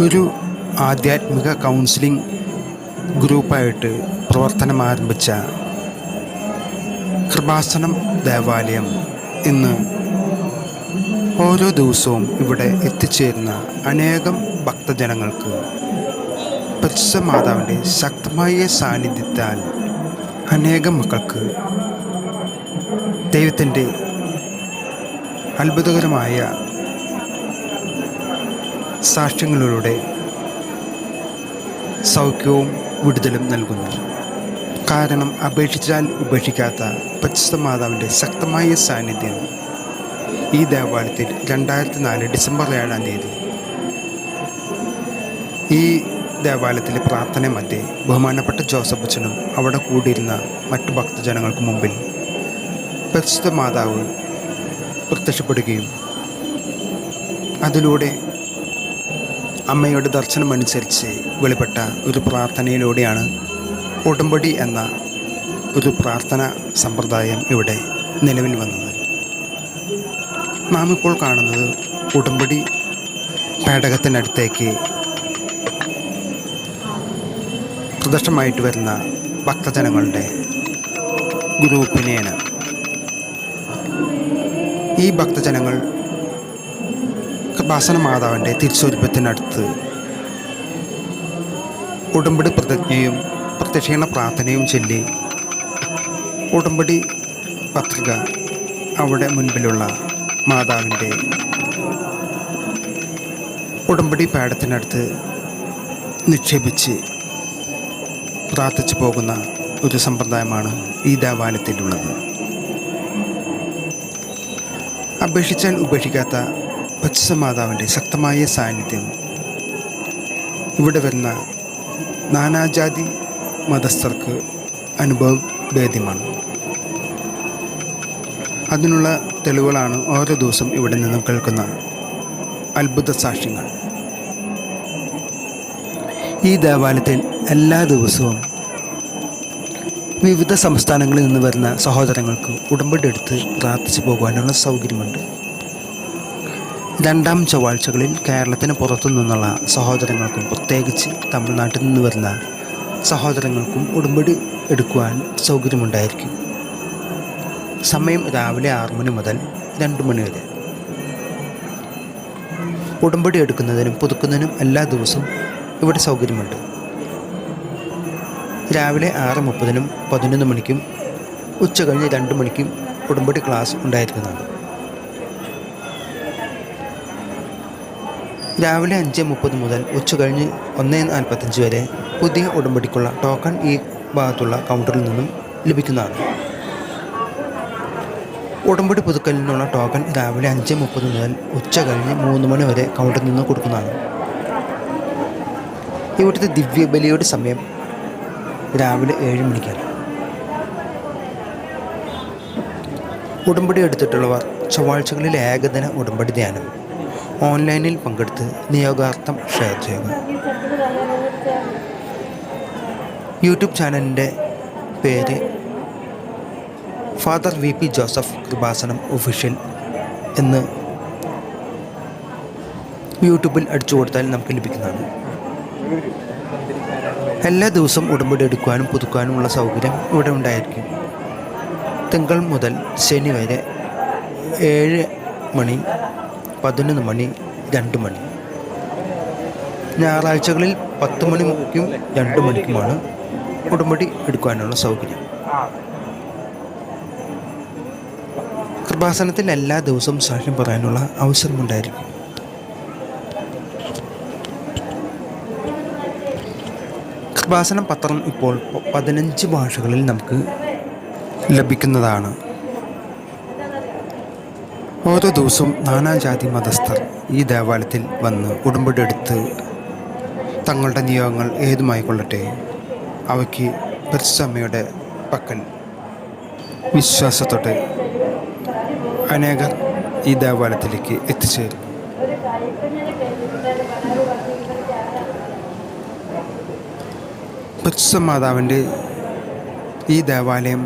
ഒരു ആധ്യാത്മിക കൗൺസിലിംഗ് ഗ്രൂപ്പായിട്ട് പ്രവർത്തനം ആരംഭിച്ച കൃപാസനം ദേവാലയം ഇന്ന് ഓരോ ദിവസവും ഇവിടെ എത്തിച്ചേരുന്ന അനേകം ഭക്തജനങ്ങൾക്ക് പരിശുദ്ധ മാതാവിന്റെ ശക്തമായ സാന്നിധ്യത്താൽ അനേകം മക്കൾക്ക് ദൈവത്തിന്റെ അത്ഭുതകരമായ സാക്ഷ്യങ്ങളിലൂടെ സൗഖ്യവും വിടുതലും നൽകുന്നു. കാരണം അപേക്ഷിച്ചാൽ ഉപേക്ഷിക്കാത്ത പരിശുദ്ധ മാതാവിന്റെ ശക്തമായ സാന്നിധ്യം ഈ ദേവാലയത്തിൽ രണ്ടായിരത്തി നാല് ഡിസംബർ ഏഴാം തീയതി. ഈ ദേവാലയത്തിലെ പ്രാർത്ഥന മധ്യേ ബഹുമാനപ്പെട്ട ജോസഫ് അച്ഛനും അവിടെ കൂടിയിരുന്ന മറ്റു ഭക്തജനങ്ങൾക്ക് മുമ്പിൽ പരിശുദ്ധ മാതാവ് പ്രത്യക്ഷപ്പെടുകയും അതിലൂടെ അമ്മയുടെ ദർശനമനുസരിച്ച് വെളിപ്പെട്ട ഒരു പ്രാർത്ഥനയിലൂടെയാണ് ഉടമ്പടി എന്ന ഒരു പ്രാർത്ഥന സമ്പ്രദായം ഇവിടെ നിലവിൽ വന്നത്. നാം ഇപ്പോൾ കാണുന്നത് ഉടമ്പടി പേടകത്തിനടുത്തേക്ക് പ്രദർശനമായിട്ട് വരുന്ന ഭക്തജനങ്ങളുടെ ഗ്രൂപ്പിനെയാണ്. ഈ ഭക്തജനങ്ങൾ കൃപാസന മാതാവിന്റെ തിരിച്ചൊരുപ്പത്തിനടുത്ത് ഉടമ്പടി പ്രതിജ്ഞയും പ്രത്യക്ഷീണ പ്രാർത്ഥനയും ചൊല്ലി ഉടമ്പടി പത്രിക അവിടെ മുൻപിലുള്ള മാതാവിന്റെ ഉടമ്പടി പാടത്തിനടുത്ത് നിക്ഷേപിച്ച് പ്രാർത്ഥിച്ചു പോകുന്ന ഒരു സമ്പ്രദായമാണ് ഈ ദേവാലയത്തിലുള്ളത്. അപേക്ഷിച്ചാൽ ഉപേക്ഷിക്കാത്ത പച്ച മാതാവിന്റെ ശക്തമായ സാന്നിധ്യം. ഇവിടെ വരുന്ന നാനാജാതി മതസ്ഥർക്ക് അനുഭവഭേദ്യമാണ് അതിനുള്ള തെളിവുകളാണ് ഓരോ ദിവസം ഇവിടെ നിന്നും കേൾക്കുന്ന അത്ഭുത സാക്ഷ്യങ്ങൾ. ഈ ദേവാലയത്തിൽ എല്ലാ ദിവസവും വിവിധ സംസ്ഥാനങ്ങളിൽ നിന്ന് വരുന്ന സഹോദരങ്ങൾക്ക് ഉടമ്പടി എടുത്ത് പ്രാർത്ഥിച്ചു പോകുവാനുള്ള സൗകര്യമുണ്ട്. രണ്ടാം ചൊവ്വാഴ്ചകളിൽ കേരളത്തിന് പുറത്തു നിന്നുള്ള സഹോദരങ്ങൾക്കും പ്രത്യേകിച്ച് തമിഴ്നാട്ടിൽ നിന്ന് വരുന്ന സഹോദരങ്ങൾക്കും ഉടമ്പടി എടുക്കുവാൻ സൗകര്യമുണ്ടായിരിക്കും. സമയം രാവിലെ ആറ് മണി മുതൽ രണ്ട് മണി വരെ. ഉടമ്പടി എടുക്കുന്നതിനും പുതുക്കുന്നതിനും എല്ലാ ദിവസവും ഇവിടെ സൗകര്യമുണ്ട്. രാവിലെ ആറ് മുപ്പതിനും പതിനൊന്ന് മണിക്കും ഉച്ച കഴിഞ്ഞ് രണ്ട് മണിക്കും ഉടമ്പടി ക്ലാസ് ഉണ്ടായിരിക്കുന്നതാണ്. രാവിലെ അഞ്ച് മുപ്പത് മുതൽ ഉച്ചകഴിഞ്ഞ് ഒന്ന് നാൽപ്പത്തഞ്ച് വരെ പുതിയ ഉടമ്പടിക്കുള്ള ടോക്കൺ ഈ ഭാഗത്തുള്ള കൗണ്ടറിൽ നിന്നും ലഭിക്കുന്നതാണ്. ഉടമ്പടി പുതുക്കലിൽ നിന്നുള്ള ടോക്കൺ രാവിലെ അഞ്ച് മുപ്പത് മുതൽ ഉച്ച കഴിഞ്ഞ് മൂന്ന് മണി വരെ കൗണ്ടറിൽ നിന്ന് കൊടുക്കുന്നതാണ്. ഇവിടുത്തെ ദിവ്യബലിയുടെ സമയം രാവിലെ ഏഴ് മണിക്കാണ്. ഉടമ്പടി എടുത്തിട്ടുള്ളവർ ചൊവ്വാഴ്ചകളിൽ ഏകദിന ഉടമ്പടി ധ്യാനം. ഓൺലൈനിൽ പങ്കെടുത്ത് നിയോഗാർത്ഥം ഷെയർ ചെയ്യുക. യൂട്യൂബ് ചാനലിന്റെ പേര് father V P Joseph Kripasanam official എന്ന് യൂട്യൂബിൽ അടിച്ചു കൊടുത്താൽ നമുക്ക് ലഭിക്കുന്നതാണ്. എല്ലാ ദിവസവും ഉടമ്പടി എടുക്കുവാനും പുതുക്കാനുമുള്ള സൗകര്യം ഇവിടെ ഉണ്ടായിരിക്കും. തിങ്കൾ മുതൽ ശനി വരെ ഏഴ് മണി പതിനൊന്ന് മണി രണ്ട് മണി. ഞായറാഴ്ചകളിൽ പത്ത് മണിക്കും രണ്ട് മണിക്കുമാണ് ഉടമ്പടി എടുക്കുവാനുള്ള സൗകര്യം. കൃപാസനത്തിൽ എല്ലാ ദിവസവും സാക്ഷ്യം പറയാനുള്ള അവസരമുണ്ടായിരിക്കും. കൃപാസനം പത്രം ഇപ്പോൾ പതിനഞ്ച് ഭാഷകളിൽ നമുക്ക് ലഭിക്കുന്നതാണ്. ഓരോ ദിവസവും നാനാജാതി മതസ്ഥർ ഈ ദേവാലയത്തിൽ വന്ന് ഉടമ്പടി എടുത്ത് തങ്ങളുടെ നിയോഗങ്ങൾ ഏതുമായി കൊള്ളട്ടെ അവയ്ക്ക് പരിശുദ്ധമ്മയുടെ പക്കൽ വിശ്വാസത്തോടെ അനേകർ ഈ ദേവാലയത്തിലേക്ക് എത്തിച്ചേരും. പരിശുദ്ധ മാതാവിന്റെ ഈ ദേവാലയം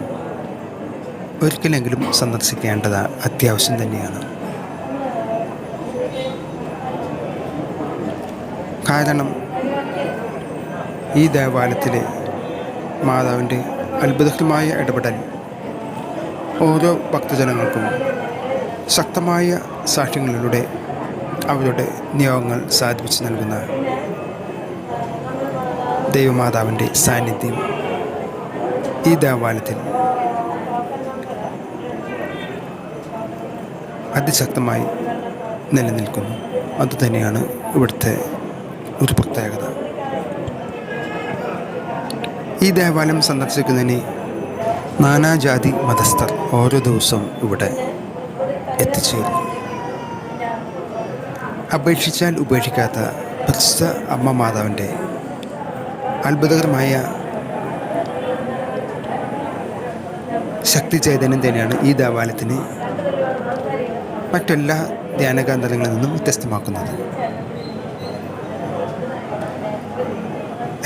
ഒരിക്കലെങ്കിലും സന്ദർശിക്കേണ്ടത് അത്യാവശ്യം തന്നെയാണ്. കാരണം ഈ ദേവാലയത്തിലെ മാതാവിന്റെ അത്ഭുതകരമായ ഇടപെടൽ ഓരോ ഭക്തജനങ്ങൾക്കും ശക്തമായ സാക്ഷ്യങ്ങളിലൂടെ അവരുടെ നിയോഗങ്ങൾ സാധിപ്പിച്ചു നൽകുന്ന ദൈവമാതാവിന്റെ സാന്നിധ്യം ഈ ദേവാലയത്തിൽ അതിശക്തമായി നിലനിൽക്കുന്നു. അതുതന്നെയാണ് ഇവിടുത്തെ ഒരു പ്രത്യേകത. ഈ ദേവാലയം സന്ദർശിക്കുന്നതിന് നാനാജാതി മതസ്ഥർ ഓരോ ദിവസവും ഇവിടെ എത്തിച്ചേരുന്നു. അപേക്ഷിച്ചാൽ ഉപേക്ഷിക്കാത്ത പ്രസിദ്ധ അമ്മ മാതാവിന്റെ അത്ഭുതകരമായ ശക്തി ചൈതന്യം തന്നെയാണ് ഈ ദേവാലയത്തിന് മറ്റെല്ലാ ധ്യാനകേന്ദ്രങ്ങളിൽ നിന്നും വ്യത്യസ്തമാക്കുന്നത്.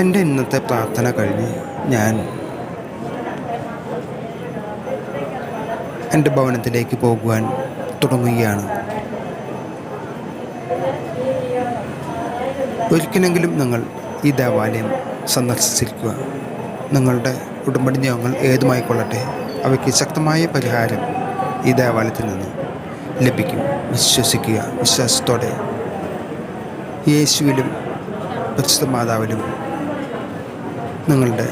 എന്റെ ഇന്നത്തെ പ്രാർത്ഥന കഴിഞ്ഞ് ഞാൻ എന്റെ ഭവനത്തിലേക്ക് പോകുവാൻ തുടങ്ങുകയാണ്. ഒരിക്കലെങ്കിലും നിങ്ങൾ ഈ ദേവാലയം സന്ദർശിച്ചിരിക്കുക. നിങ്ങളുടെ ഉടമ്പടി നിയമങ്ങൾ ഏതുമായിക്കൊള്ളട്ടെ അവയ്ക്ക് ശക്തമായ പരിഹാരം ഈ ദേവാലയത്തിൽ നിന്ന് ലഭിക്കും. വിശ്വസിക്കുക. വിശ്വാസത്തോടെ. യേശുവിലും പരിശുദ്ധ മാതാവിലും നിങ്ങളുടെ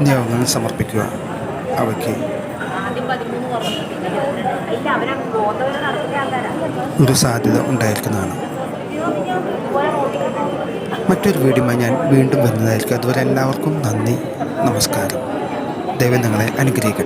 നിയോഗങ്ങൾ സമർപ്പിക്കുക. അവയ്ക്ക് ഒരു സാധ്യത ഉണ്ടായിരിക്കുന്നതാണ്. മറ്റൊരു വീഡിയോമായി ഞാൻ വീണ്ടും വരുന്നതായിരിക്കും. അതുവരെ എല്ലാവർക്കും നന്ദി. നമസ്കാരം. ദൈവം നിങ്ങളെ അനുഗ്രഹിക്കട്ടെ.